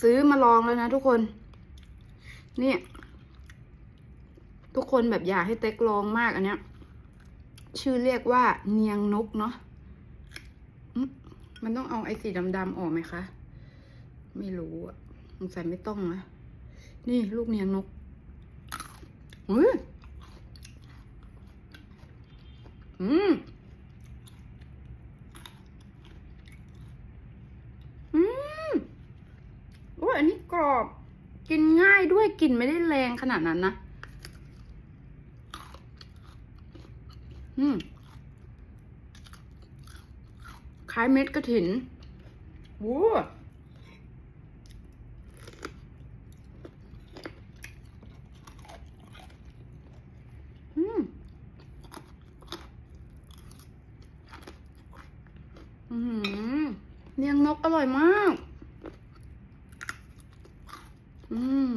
ซื้อมาลองแล้วนะทุกคน นี่ ทุกคนแบบอยากให้เต็กลองมากอันเนี้ย ชื่อเรียกว่าเนียงนกเนาะมันต้องเอาไอ้สีดำๆออกไหมคะ ไม่รู้อะสงสัยไม่ต้องนะ นี่ลูกเนียงนกอุ้ยอืม อืมโอันนี้กรอบ กินง่ายด้วยกลิ่นไม่ได้แรงขนาดนั้นนะ อืมคล้ายเม็ดกระถินวู้อืมเลี้ยงนกอร่อยมาก อืม